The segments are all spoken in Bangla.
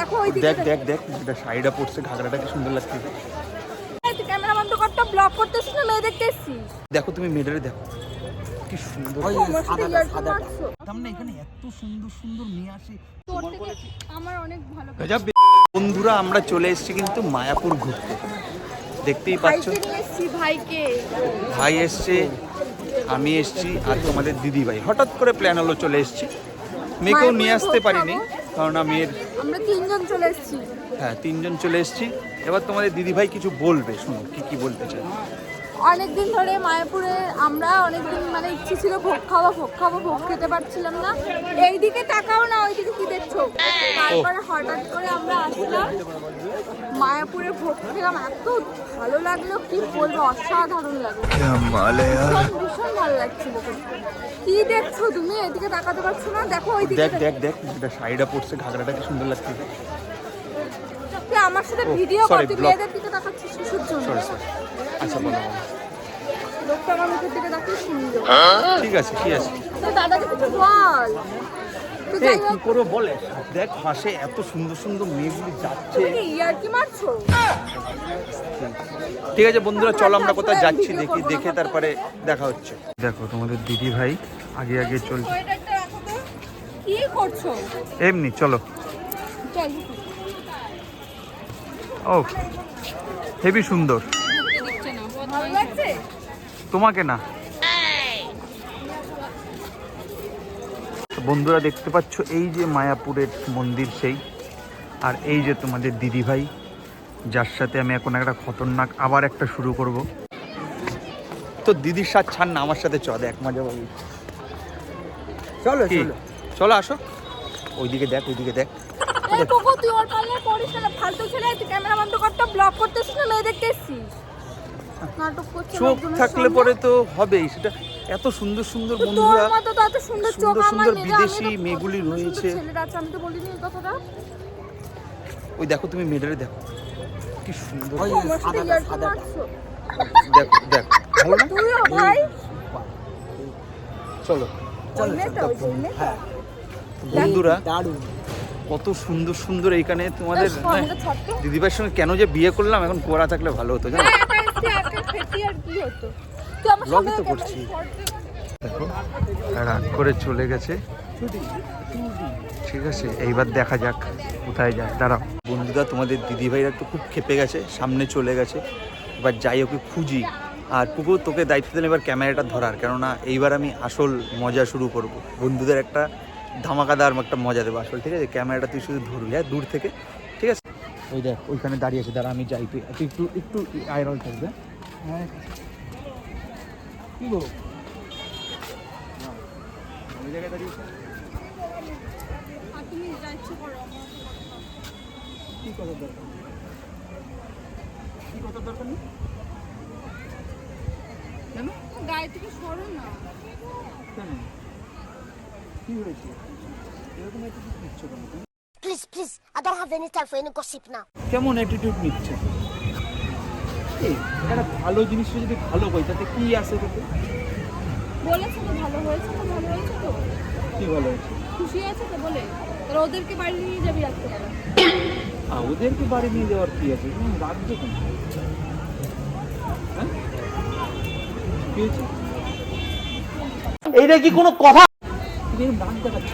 দেখো দেখ দেখ শাড়িটা পরছে ঘাগরাটা কি সুন্দর লাগছে। ক্যামেরা বন্ধ করতে ব্লগ করতেছিস না মেয়ে দেখতে এসছিস? দেখো তুমি মেয়েটারে দেখো। কি সুন্দর। সাথে ইয়ার্কি মারছো সামনে এখানে এত সুন্দর সুন্দর মেয়ে আসে। আমার অনেক ভালো বন্ধুরা আমরা চলে এসেছি কিন্তু মায়াপুর ঘুরতে। দেখতেই পাচ্ছ? ভাইকে। ভাই এসছে আমি এসছি আর তোমাদের দিদি ভাই হঠাৎ করে প্ল্যান হলো চলে এসছি। মেয়েকেও নিয়ে আসতে পারিনি কারণ মেয়ের আমরা তিনজন চলে এসেছি। হ্যাঁ তিনজন চলে এসেছি। এবার তোমাদের দিদিভাই কিছু বলবে শুনো কি কি বলতে চাই অনেকদিন ধরে মায়াপুরে আমরা অনেকদিন মানে ইচ্ছে ছিল ভোগ খাওয়া ভোগ খাওয়া ভোগ খেতে পারছিলাম না। এইদিকে তাকাও না ওইদিকে কি দেখছ? তারপরে হঠাৎ করে আমরা আসলাম। মায়াপুরে ভোগ খেলাম এত ভালো লাগল কি বলব অসাধারণ লাগল। ভীষণ ভালো লাগছিল কি দেখছ তুমি? এদিকে তাকাতে পারছ না? দেখো ওইদিকে দেখ দেখ। দেখ শাড়িটা পরছে ঘাগরাটা কি সুন্দর লাগছে। তুই আমার সাথে ভিডিও কর তুই মেয়েদের দিকে তাকাচ্ছিস শিশুর জন্য সরি সরি আচ্ছা বলো বলো। লোকটা আমার মুখের দিকে তাকিয়ে সুন্দর ঠিক আছে কি আছে। তো দাদাকে কিছু বল। কি দেখ পাশে এত সুন্দর সুন্দর মেয়েগুলি যাচ্ছে। ঠিক আছে বন্ধুরা চলো আমরা কোথায় যাচ্ছি দেখি দেখে তারপরে দেখা হচ্ছে। দেখো তোমাদের দিদি ভাই আগে আগে চলছে। এমনি চলো। চল। ও হেভি সুন্দর। তোমাকে না। বন্ধুরা দেখতে পাচ্ছ এই যে মায়াপুরের মন্দির সেই আর এই যে তোমাদের দিদি ভাই যার সাথে আমি এখন একটা খতরনাক আবার একটা শুরু করব। তো দিদির সাথ ছাড় না আমার সাথে চ দেখ মজা পাবি চলো চলো। চলো আসো। ওইদিকে দেখ ওইদিকে দেখ। এই কোকো তুই ওর পাল্লে পড়িস না ফালতু ছেলে তুই ক্যামেরা বন্ধ করতে ব্লগ করতেছিস না মেয়ে নাটক চোখ থাকলে পরে তো হবেই সেটা এত সুন্দর সুন্দর বন্ধুরা তো এত সুন্দর সুন্দর সুন্দর বিদেশি মেয়েগুলি রয়েছে। ছেলেরা আছে আমি তো বলিনি এই কথাটা। ওই দেখো তুমি মেয়েটারে দেখো কি সুন্দর। ওই দেখো ভালো না? তুইও ভাই? চলো হ্যাঁ। বন্ধুরা দারুণ। কত সুন্দর সুন্দর এইখানে তোমাদের তা। দিদিভাইয়ের সঙ্গে কেন যে বিয়ে করলাম এখন কোরা থাকলে ভালো হতো জানো? সামনে তো করছি। দেখো রাগ করে চলে গেছে। ঠিক আছে এইবার দেখা যাক কোথায় যায়। দাঁড়াও। বন্ধুরা তোমাদের দিদিভাইরা একটু খুব খেপে গেছে সামনে চলে গেছে। এবার যাই ওকে খুঁজি। আর কুকুর তোকে দায়িত্ব দিলাম এবার ক্যামেরাটা ধরার কেননা এইবার আমি আসল মজা শুরু করব। বন্ধুদের একটা ধামাকাদার একটা মজা দেবো আসল ঠিক আছে? ক্যামেরাটা তুই শুধু ধরবি হ্যাঁ? দূর থেকে ঠিক আছে? ওই দেখ ওইখানে দাঁড়িয়ে আছে দাঁড়া আমি যাই তুই একটু একটু আয়রল থাকবে হ্যাঁ? কি গো? কি কথা দরকার? কি কথা দরকার নেই? কেন? গায়ে থেকে সরো না। কেন? কি হয়েছে? এরকম অ্যাটিটিউড নিচ্ছ কেন? Please, please, I don't have any time for any gossip কেমন অ্যাটিটিউড নিচ্ছে? একটা ভালো জিনিসটা যদি ভালো কই তাতে কি আছে তাতে বলেছে তো ভালো হয়েছে তো ভালো হয়েছে তো। কি ভালো হয়েছে? খুশি আছে তো বলে। তাহলে ওদেরকে বাড়ি নিয়ে যাবি রাখতে আর ওদেরকে বাড়ি নিয়ে যাওয়ার কি আছে? কেন? হ্যাঁ? কি হয়েছে? এইটা কি কোনো কথা? তুমি এরকম রাগ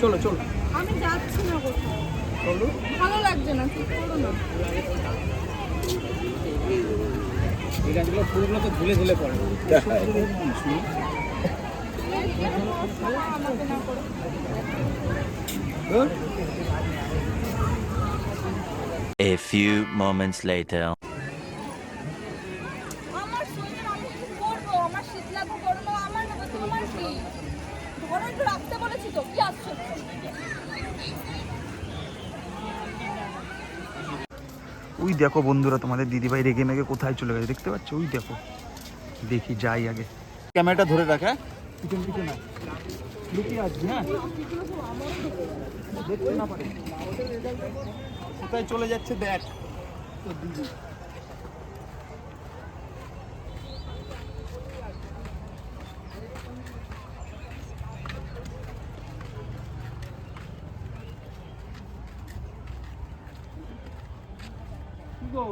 চলো চলো। আমি যাচ্ছি না চলো। ভালো লাগছে না ঠিক করো না? এই গাছগুলো ফুলগুলো তো ঝুলে ঝুলে পড়ে। A few moments later. আমার সোয়েটার আমি কি করব আমার শীত লাগবে গরম লাগবে, আমার নেব তোমার কি ধরো একটু রাখতে বলেছি তো কি আসছো ওই দেখো বন্ধুরা, তোমাদের দিদিভাই রেগে মেগে কোথায় চলে গেছে, দেখতে পাচ্ছ? ওই দেখো। দেখি, যাই আগে। ক্যামেরাটা ধরে রাখ হ্যাঁ? হ্যাঁ? দেখতে না পারে। কোথায় চলে যাচ্ছে, দেখ।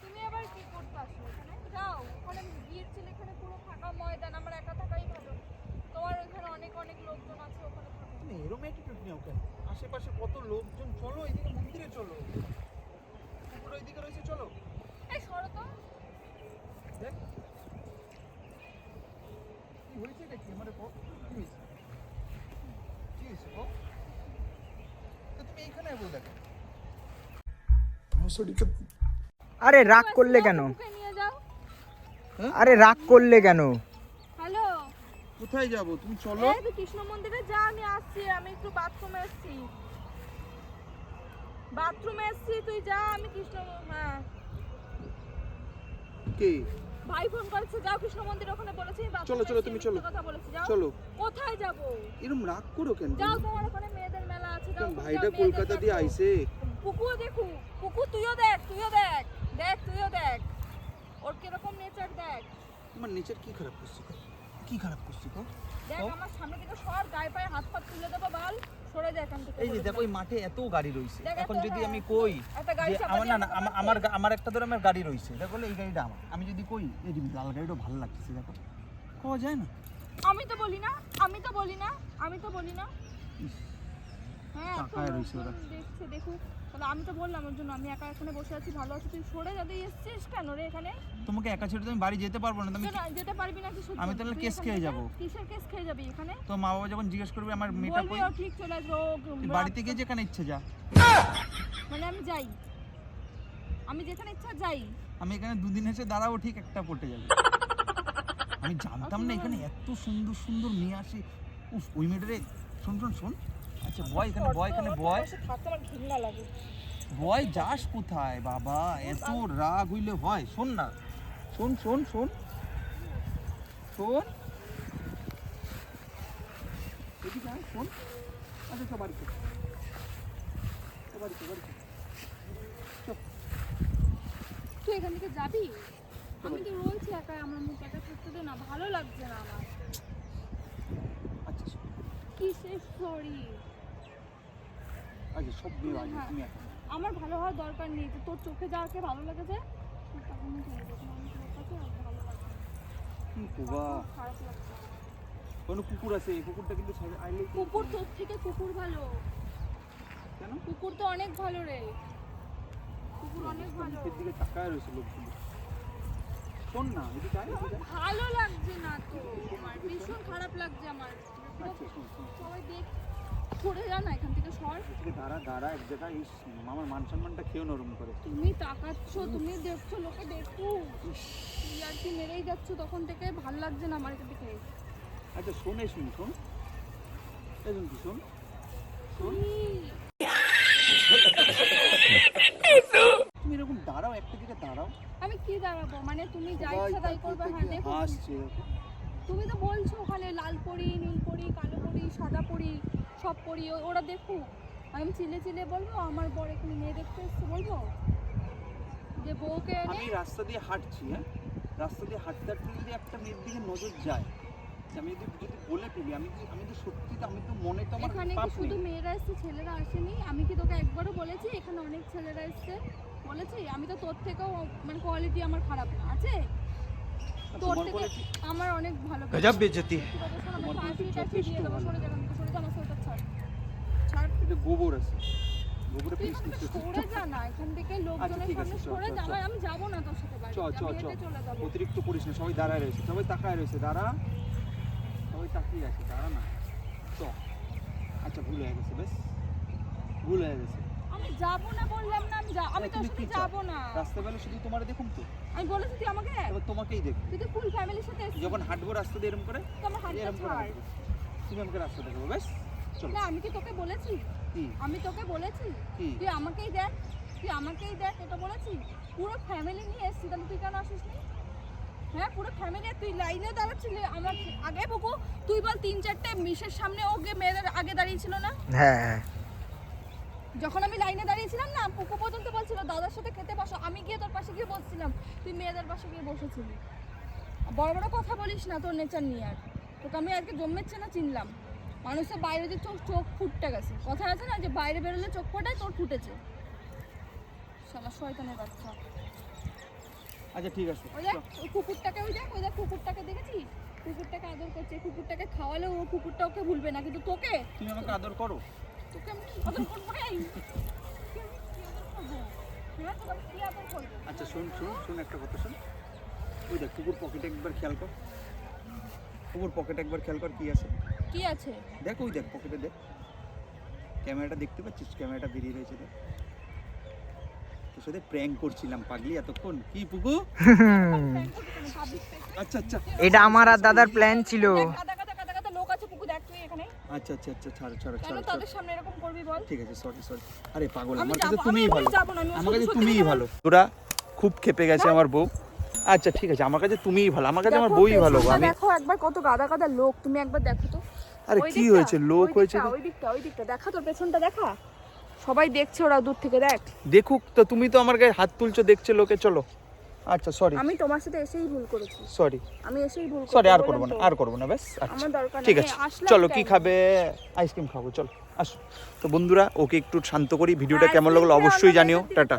তুমি আবার কি করতে আসো এখানে? যাও, ওখানে বিয়ের এখানে পুরো ফাঁকা ময়দান, আমার একা থাকাই ভালো। তোমার ওখানে অনেক অনেক লোকজন আছে, ওখানে এরম অ্যাটিটিউড নিও কেন? আশেপাশে কত লোকজন, চলো এদিকে মন্দিরে চলো পুরো এদিকে রয়েছে চলো এই সরো তো দেখ কি হয়েছে এটা কি আমার কো- কি হয়েছে কি হয়েছে গো তো তুমি এইখানে বল দেখো আরে রাগ করলে কেন? যাও আরে রাগ করলে কেন? হ্যালো। কোথায় যাব? তুমি চলো। এই তো কৃষ্ণ মন্দিরে যা আমি আসছি আমি একটু বাথরুমে এসেছি বাথরুমে এসেছি তুই যা আমি কৃষ্ণ হ্যাঁ। কে? ভাই ফোন করেছে যাও কৃষ্ণ মন্দির ওখানে বলেছি চলো, চলো, তুমি চলো। কথা বলেছি যাও। চলো। কোথায় যাব? এরম রাগ করো কেন? যাও তোমার ওখানে মেয়েদের মেলা আছে যাও ভাইটা কলকাতা দিয়ে। আইছে পুকুও দেখু দেখ তুইও দেখ। ওর কীরকম নেচার দেখ। তোমার নেচার কি খারাপ করছি? কি খারাপ করছি গো? দেখ আমার সামনে থেকে সর গায়ে পায়ে হাত পা তুলে দেবো বাল। সরে যায় এখান থেকে। এই যে দেখো ওই মাঠে এত গাড়ি দেখ, এখন যদি হ্যাঁ, আমি কই যে আমার না না। আমার আমার একটা ধরে আমার গাড়ি রয়েছে। দেখো বলে এই গাড়িটা আমার। আমি যদি কই এই যে লাল গাড়িটা ভালো লাগতেছে দেখো। পাওয়া যায় না? আমি তো বলি না আমি তো বলি না আমি তো বলি না। হ্যাঁ রইছে। দেখছে দেখুক। তাহলে আমি তো বললাম ওর জন্য আমি একা এখানে বসে আছি ভালো আছি তুই সরে যাতে এসছিস কেন রে এখানে? তোমাকে একা ছেড়ে তো আমি বাড়ি যেতে পারব না তুমি যেতে পারবি না কিছু আমি তাহলে কেস খেয়ে যাব। কিসের কেস খেয়ে যাবি এখানে? তো মা বাবা যখন জিজ্ঞেস করবে আমার মেয়েটা কই? ঠিক চলে আসবে বাড়িতে গিয়ে যেখানে ইচ্ছে যা। মানে আমি যাই। আমি যেখানে ইচ্ছা যাই। আমি এখানে দুদিন এসে দাঁড়াবো ঠিক একটা পটে যাবে। আমি জানতাম না এখানে এত সুন্দর সুন্দর মেয়ে আসে। উফ ওই মেয়েটারে শোন শোন শোন। আচ্ছা বয় এখানে বয় এখানে বয়। থাকতে আমার ঘৃণা লাগে। বয় যাস কোথায় বাবা? এত রাগ হইলে হয় শোন না। শোন শোন শোন। শোন। এদিকে আয়, শোন। আচ্ছা চল বাড়িতে বাড়িতে বাড়িতে তুই এখান থেকে যাবি? আমি তো রয়েছি একা আমার মুখ একা থাকতে দে না ভালো লাগছে না আমার। আচ্ছা শোন। কিসের সরি সব হ্যাঁ। তুমি এখন। আমার ভালো হওয়ার দরকার নেই তো তোর চোখে যাওয়াকে ভালো লেগেছে। কোনো কুকুর আছে? এই কুকুরটা কিন্তু আইলে কুকুর তোর থেকে কুকুর ভালো। কেন? কুকুর তো অনেক ভালো রে। কুকুর অনেক ভালো। দিকে তাকায় রয়েছে লোকগুলো। শোন না এদিকে আয় ভালো লাগছে না তো। আমার ভীষণ খারাপ লাগছে আমার। আচ্ছা সবাই দেখ। সরে যা না এখান থেকে সর। এদিকে দাঁড়া দাঁড়া এক জায়গায় ইস আমার মান সম্মানটা খেয়েও নরম করে। তুমি তাকাচ্ছ তুমি দেখছ লোকে দেখুক তুই আর কি মেরেই যাচ্ছ তখন থেকে ভালো লাগছে না আমার এটা দেখে আচ্ছা শোনে শুন শোন। এই শুন শোন শোন। তুমি এরকম দাঁড়াও একটা দিকে দাঁড়াও। আমি কি দাঁড়াবো? মানে তুমি যা ইচ্ছা তাই করবে হ্যাঁ দেখো। তুমি তো বলছো ওখানে লাল পরি নীল পরি কালো পরি সাদা পরি। সব পরি ওরা দেখুক। আমি চিলে চিলে বলব আমার বর এখানে মেয়ে দেখতে এসছে বলব? যে বউকে এনে আমি রাস্তা দিয়ে হাঁটছি হ্যাঁ? রাস্তা দিয়ে হাঁটতে হাঁটতে যদি একটা মেয়ের দিকে নজর যায় আমি যদি যদি বলে ফেলি আমি কি আমি তো সত্যি আমি তো মনে তো আমার এখানে কি শুধু মেয়েরা এসছে ছেলেরা আসেনি? আমি কি তোকে একবারও বলেছি এখানে অনেক ছেলেরা এসছে? বলেছি? আমি তো তোর থেকেও মানে কোয়ালিটি আমার খারাপ না আছে? তোর থেকে আমার অনেক ভালো গজব বেজতি। ঠিক আছে, শোন, আমি তোমার ফাঁসি কিন্তু দিয়ে দেবো। সরে যা ছাড়। ছাড়। এটা গোবর আছে। গোবরে পিস সরে যা না, এখান থেকে লোকজনের ঠিক সামনে আছে, সরে যা, আমি যাব না তোর সাথে বাড়িতে, চ চ চ। অতিরিক্ত করিস না সবাই দাঁড়ায় রয়েছে সবাই তাকায় রয়েছে দাঁড়া। সবাই তাকিয়ে আছে দাঁড়া না। চ। আচ্ছা ভুল হয়ে গেছে বেশ। ভুল হয়ে গেছে। আমি যাব না বললাম না আমি আমি তোর সাথে যাব না। রাস্তা বেলা শুধু তোমার দেখুন তো? আমি বলেছি তুই আমাকে? এবার তোমাকেই দেখো তুই তো ফুল ফ্যামিলির সাথে যখন হাঁটবো রাস্তা দিয়ে এরম করে তো আমার করে ছাড়। তুমি আমাকে রাস্তা দেখাবো বেশ? চলো। না আমি কি তোকে বলেছি? কি? আমি তোকে বলেছি? কি? তুই আমাকেই দেখ তুই আমাকেই দেখ এটা বলেছি? পুরো ফ্যামিলি নিয়ে এসেছি তাহলে তুই কেন আসিস নি? হ্যাঁ পুরো ফ্যামিলি তুই লাইনে দাঁড়াচ্ছিলি আমার আগে বুকু তুই বল তিন চারটে মিশের সামনে ওকে মেয়েদের আগে দাঁড়িয়েছিল না? হ্যাঁ হ্যাঁ। যখন আমি লাইনে দাঁড়িয়েছিলাম না পুকু পর্যন্ত বলছিল দাদার সাথে খেতে বসো। আমি গিয়ে তোর পাশে গিয়ে বসছিলাম তুই মেয়েদের পাশে গিয়ে বসেছিলি। বড় বড় কথা বলিস না তোর নেচার নিয়ে আর। তোকে আমি আজকে জন্মেচ্ছে না চিনলাম। মানুষের বাইরে যে চোখ চোখ ফুটতে গেছে। কথা আছে না যে বাইরে বেরোলে চোখ ফোটায় তোর ফুটেছে। শালা শয়তানের বাচ্চা। আচ্ছা ঠিক আছে। ওই দেখ ওই কুকুরটাকে ওই দেখ ওই দেখ কুকুরটাকে দেখেছিস কুকুরটাকে আদর করছে কুকুরটাকে খাওয়ালে ও কুকুরটা ওকে ভুলবে না। কিন্তু তোকে? তুমি আমাকে আদর করো। তোকে আমি কি আদর করব রে? হ্যাঁ, আচ্ছা শোন শোন শোন একটা কথা শোন। ওই দেখ কুকুর পকেটে একবার খেয়াল কর। কুকুর পকেটে একবার খেয়াল কর কি আছে। কি আছে? দেখ ওই দেখ পকেটে দেখ। ক্যামেরাটা দেখতে পাচ্ছিস? ক্যামেরাটা বেরিয়ে রয়েছে দেখ। তোর সাথে প্র্যাঙ্ক করছিলাম পাগলি এতক্ষণ। কি পুকু? তো। আচ্ছা আচ্ছা। এটা আমার আর দাদার প্ল্যান ছিল। দেখ, কাদা কাদা কাদা কাদা লোক আছে পুকু দেখ তুই এখানে। আচ্ছা আচ্ছা আচ্ছা ছাড়ো ছাড়ো ছাড়ো ছাড়ো তাদের সামনে এরকম করবি বল? ঠিক আছে সরি সরি আরে পাগল আমার কাছে তুমিই ভালো। আমার কাছে তুমিই ভালো। তোরা খুব খেপে গেছে আমার বউ। আচ্ছা ঠিক আছে। আমার কাছে তুমিই ভালো আমার কাছে আমার বউই ভালো আমি দেখো একবার কত গাদা গাদা লোক তুমি একবার দেখো তো। আরে কি হয়েছে? লোক হয়েছে ওই দিকটা ওই দিকটা। দেখা তোর পেছনটা দেখা। সবাই দেখছে ওরা দূর থেকে দেখ। দেখুক তো তুমি তো আমার গায়ে হাত তুলছো দেখছে লোকে চলো। আচ্ছা সরি আমি তোমার সাথে এসেই ভুল করেছি। সরি আমি এসেই ভুল করেছি সরি আর করব না আর করব না ব্যাস আচ্ছা। আমার দরকার নেই। ঠিক আছে চলো কি খাবে? আইসক্রিম খাব চলো আসো। তো বন্ধুরা ওকে একটু শান্ত করি ভিডিওটা কেমন লাগল অবশ্যই জানিও। টাটা।